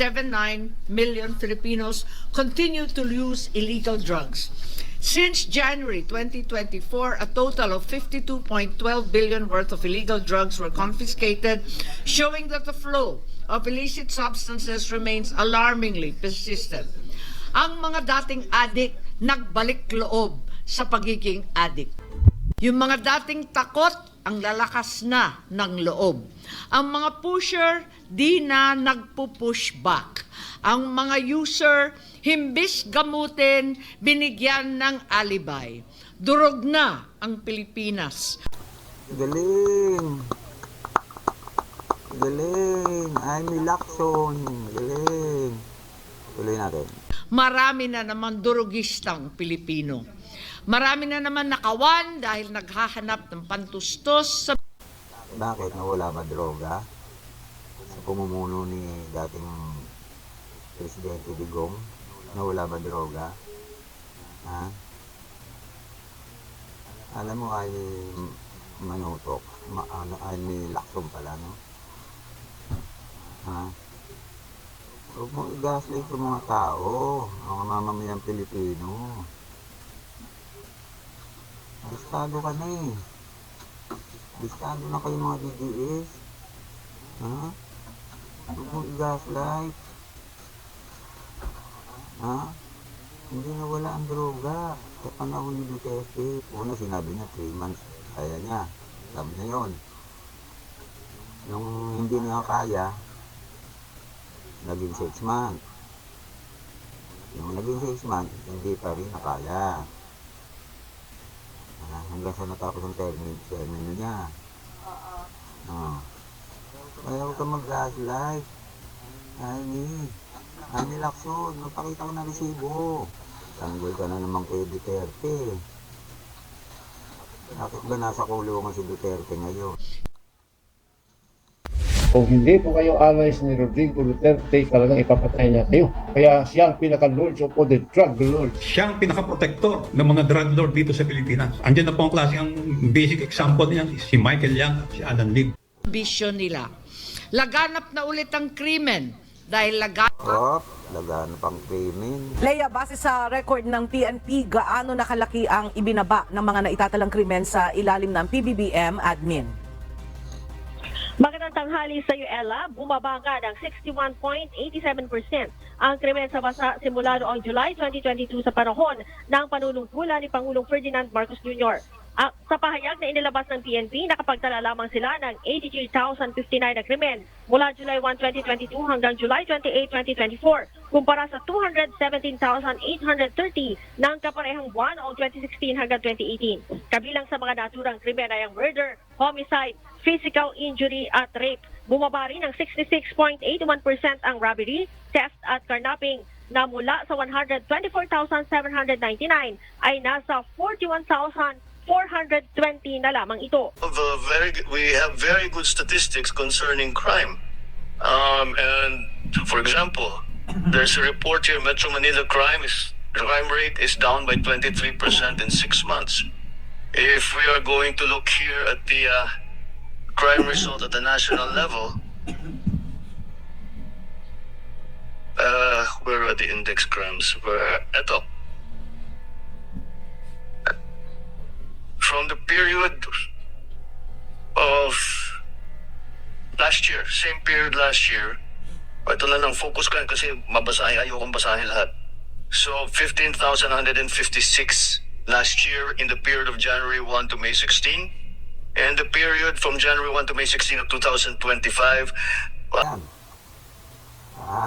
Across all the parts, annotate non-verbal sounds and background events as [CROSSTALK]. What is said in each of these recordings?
79 million Filipinos continue to use illegal drugs. Since January 2024, a total of 52.12 billion worth of illegal drugs were confiscated, showing that the flow of illicit substances remains alarmingly persistent. Ang mga dating adik nagbalik loob sa pagiging adik. Yung mga dating takot, ang lalakas na ng loob. Ang mga pusher, di na nagpo-push back. Ang mga user, himbis gamutin, binigyan ng alibay. Durog na ang Pilipinas. Galing. Galing. May lakson. Galing. Tuloy natin. Marami na naman durugistang Pilipino. Marami na naman nakawan dahil naghahanap ng pantustos sa Bakit nawala ba droga? Sa pumumuno ni dating Presidente Digong, nawala ba droga? Ha? Alam mo ay manutok, ma, ano, ay may lakson pala, no? Ha? Huwag mo i-gaslight sa mga tao, mga mamamayang Pilipino. Bistado ka na eh. Bistado na kayo mga DDS. Ha? Huwag mo i-gaslight. Ha? Hindi na wala ang droga sa panahon ni Duterte. Una sinabi niya 3 months. Kaya niya. Sabi niya yun. Nung hindi niya kaya, naging 6 months. Yung naging 6 months, hindi pa rin nakaya. Hanggang sa natapos ang termine, termine niya. Ah. Kaya huwag ka mag-gaslight. Ay, ay, nilakson. Magpakita ko ng resibo. Tanggol ka na naman kay Duterte. Bakit ba nasa kulungan si Duterte ngayon? Kung hindi po kayo allies ni Rodrigo Duterte, talagang ipapatay niya kayo. Kaya siya ang pinaka-lord o the drug lord. siya ang pinaka-protector ng mga drug lord dito sa Pilipinas. Andiyan na po ang klase ang basic example niyan, si Michael Yang, si Alan Lim. bisyo nila. Laganap na ulit ang krimen dahil laganap Op, lagaan pang krimen. Leia, base sa record ng PNP, gaano nakalaki ang ibinaba ng mga naitatalang krimen sa ilalim ng PBBM admin? Magandang tanghali sa iyo, Ella. Bumaba nga ng 61.87% ang krimen sa bansa simula noong July 2022 sa panahon ng panunungkulan ni Pangulong Ferdinand Marcos Jr. Ah, sa pahayag na inilabas ng PNP, nakapagtala lamang sila ng 83,059 na krimen mula July 1, 2022 hanggang July 28, 2024 kumpara sa 217,830 ng kaparehang buwan noong 2016 hanggang 2018. Kabilang sa mga naturang krimen ay ang murder, homicide, physical injury at rape. Bumaba rin ng 66.81% ang robbery, theft at carnapping na mula sa 124,799 ay nasa 41,420 na lamang ito. very we have very good statistics concerning crime. Um, and for example, there's a report here: Metro Manila crime is crime rate is down by 23 percent in six months. If we are going to look here at the uh, crime result at the national level, uh, where are the index crimes? Where eto. From the period of last year, same period last year. Ito na lang, focus ka kasi mabasahin, ayokong basahin lahat. So, 15,156 last year in the period of January 1 to May 16. And the period from January 1 to May 16 of 2025, Yan. Ha?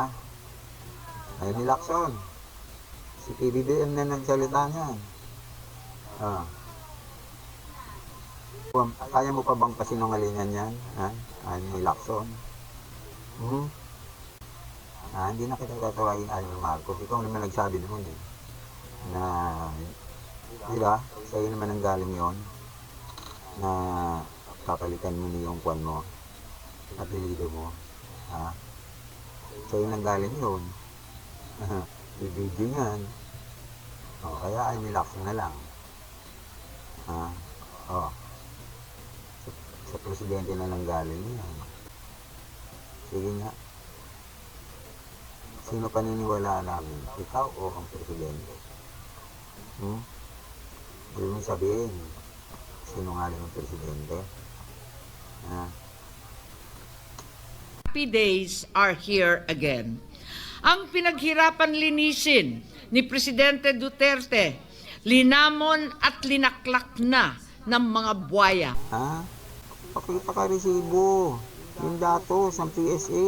Ay, ni Lacson. Si PBBM na nagsalita niyan. Kung- Kaya mo pa bang pasinungalingan yan? Ha? Ay, ni Lacson. Hmm? Ah, hindi na kita tatawagin ni Marcos. Ikaw naman nagsabi noon eh. Na, di ba? Sa'yo naman ang galing yon na papalitan mo na yung kwan mo apelido mo. Ha? Sa'yo nang galing yun. [LAUGHS] Bibidyo yan. O, kaya ay nilak na lang. Ha? O. Sa, sa presidente na lang galing yan. Sige nga. Sino paniniwala namin? Ikaw o ang presidente? Hmm? Ibig mong sabihin, sinungaling ang presidente? Ha? happy days are here again. Ang pinaghirapan linisin ni Presidente Duterte, linamon at linaklak na ng mga buwaya. Ha? Pakita ka resibo. Yung datos ng PSA.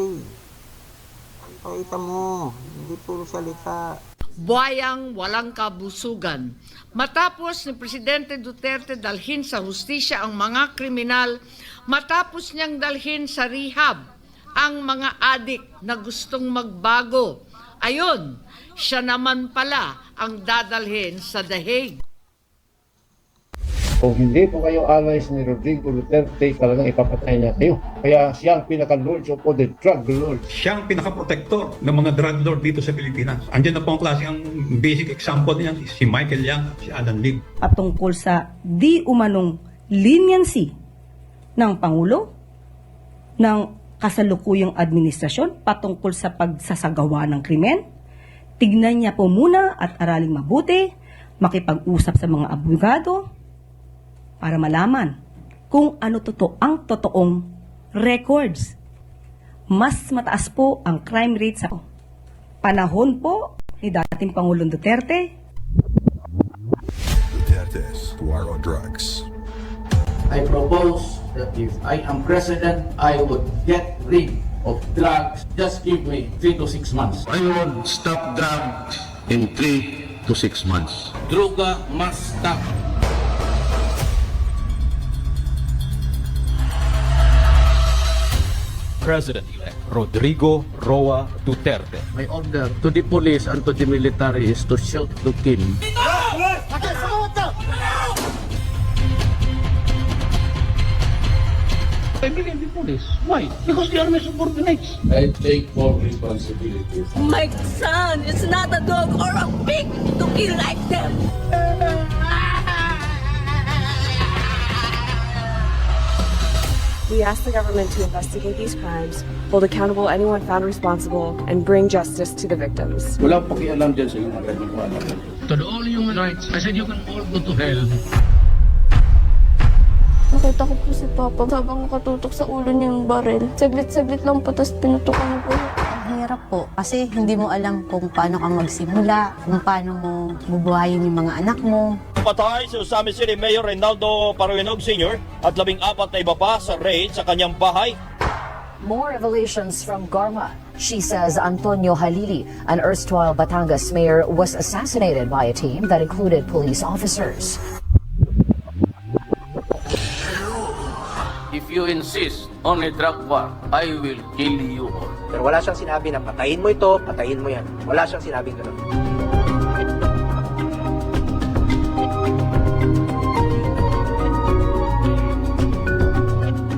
Pakita mo. Hindi puro salita. Buwayang walang kabusugan. Matapos ni Presidente Duterte dalhin sa hustisya ang mga kriminal, matapos niyang dalhin sa rehab ang mga adik na gustong magbago. Ayon, siya naman pala ang dadalhin sa The Hague. Kung hindi po kayo allies ni Rodrigo Duterte, talagang ipapatay niya kayo. Kaya siya ang pinaka-lords of the drug lords. Siya ang pinaka-protector ng mga drug lord dito sa Pilipinas. Andiyan na po ang klase, ang basic example niyan, si Michael Yang at si Alan Lim. patungkol sa di umanong leniency ng Pangulo ng kasalukuyang administrasyon patungkol sa pagsasagawa ng krimen. Tignan niya po muna at araling mabuti, makipag-usap sa mga abogado para malaman kung ano totoo ang totoong records. Mas mataas po ang crime rate sa panahon po ni dating Pangulong Duterte Duterte's war on drugs. I propose that if I am president, I would get rid of drugs. Just give me three to six months. I will stop drugs in three to six months. Droga must stop. President-elect Rodrigo Roa Duterte. My order to the police and to the military is to shoot to kill. I believe the police. Why? Because they are my subordinates. I take full responsibility. My son is not a dog or a pig to kill like them. We ask the government to investigate these crimes, hold accountable anyone found responsible, and bring justice to the victims. Wala akong pakialam dyan sa inyong ginagawa. To all human rights, I said you can all go to hell. Nakita ko po si Papa habang nakatutok sa ulo niya yung baril. Saglit-saglit lang po, tapos pinutukan niya po. Ang hirap po kasi hindi mo alam kung paano ka magsimula, kung paano mo bubuhayin yung mga anak mo. Patay si Usami City Mayor Reynaldo Paruinog Sr. at labing apat na iba pa sa raid sa kanyang bahay. More revelations from Garma. She says Antonio Halili, an erstwhile Batangas mayor, was assassinated by a team that included police officers. If you insist on a drug war, I will kill you all. Pero wala siyang sinabi na patayin mo ito, patayin mo yan. Wala siyang sinabing gano'n.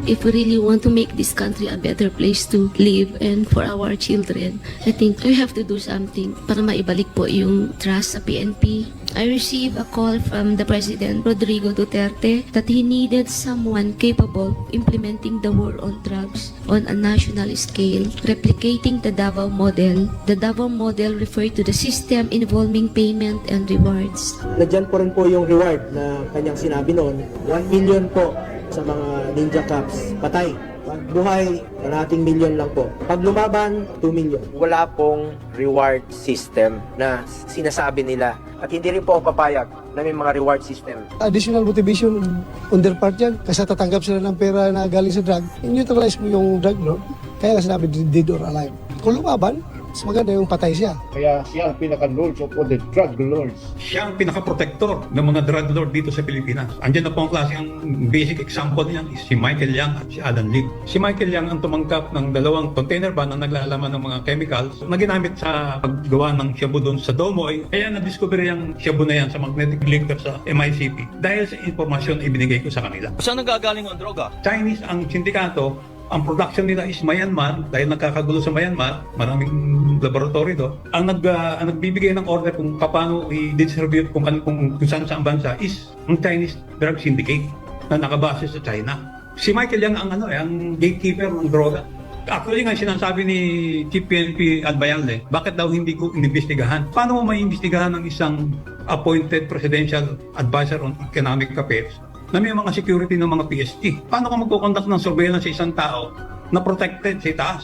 If we really want to make this country a better place to live and for our children, I think we have to do something para maibalik po yung trust sa PNP. I received a call from the President Rodrigo Duterte that he needed someone capable implementing the war on drugs on a national scale, replicating the Davao model. The Davao model referred to the system involving payment and rewards. Nadyan po rin po yung reward na kanyang sinabi noon. 1 million po sa mga ninja cops. Patay. Pag buhay, kalahating million lang po. Pag lumaban, 2 million. Wala pong reward system na sinasabi nila. At hindi rin po ako papayag na may mga reward system. Additional motivation on their part yan. Kasi tatanggap sila ng pera na galing sa drug. I-neutralize mo yung drug lord. Kaya nga sinabi, dead or alive. Kung lumaban, mas maganda yung patay siya. Kaya siya ang pinaka-lords of all the drug lords. Siya ang pinaka-protector ng mga drug lord dito sa Pilipinas. Andiyan na po ang klase, ang basic example niyan is si Michael Yang at si Alan Lim. Si Michael Yang ang tumangkap ng dalawang container van na naglalaman ng mga chemicals na ginamit sa paggawa ng shabu doon sa Domo. Ay, kaya na-discover yung shabu na yan sa magnetic linker sa MICP dahil sa impormasyon na ibinigay ko sa kanila. Saan nanggagaling ang droga? Chinese ang sindikato, ang production nila is Myanmar dahil nagkakagulo sa Myanmar, maraming laboratory do. Ang nag ah, ang nagbibigay ng order kung paano i-distribute kung kan kung, kung saan sa bansa is ang Chinese drug syndicate na nakabase sa China. Si Michael Yang ang ano, eh, ang gatekeeper ng droga. Actually nga sinasabi ni Chief PNP Albayalde, bakit daw hindi ko inimbestigahan? Paano mo may imbestigahan ng isang appointed presidential advisor on economic affairs na may mga security ng mga PSG? Paano ka magkukonduct ng surveillance sa isang tao na protected sa itaas?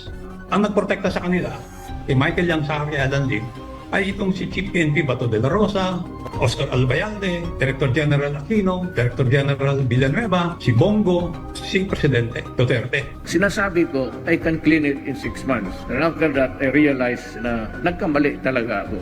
Ang nagprotekta sa kanila, kay Michael Yang sa kay Alan Lim, ay itong si Chief PNP Bato de la Rosa, Oscar Albayalde, Director General Aquino, Director General Villanueva, si Bongo, si Presidente Duterte. Sinasabi ko, I can clean it in six months. And after that, I realized na nagkamali talaga ako.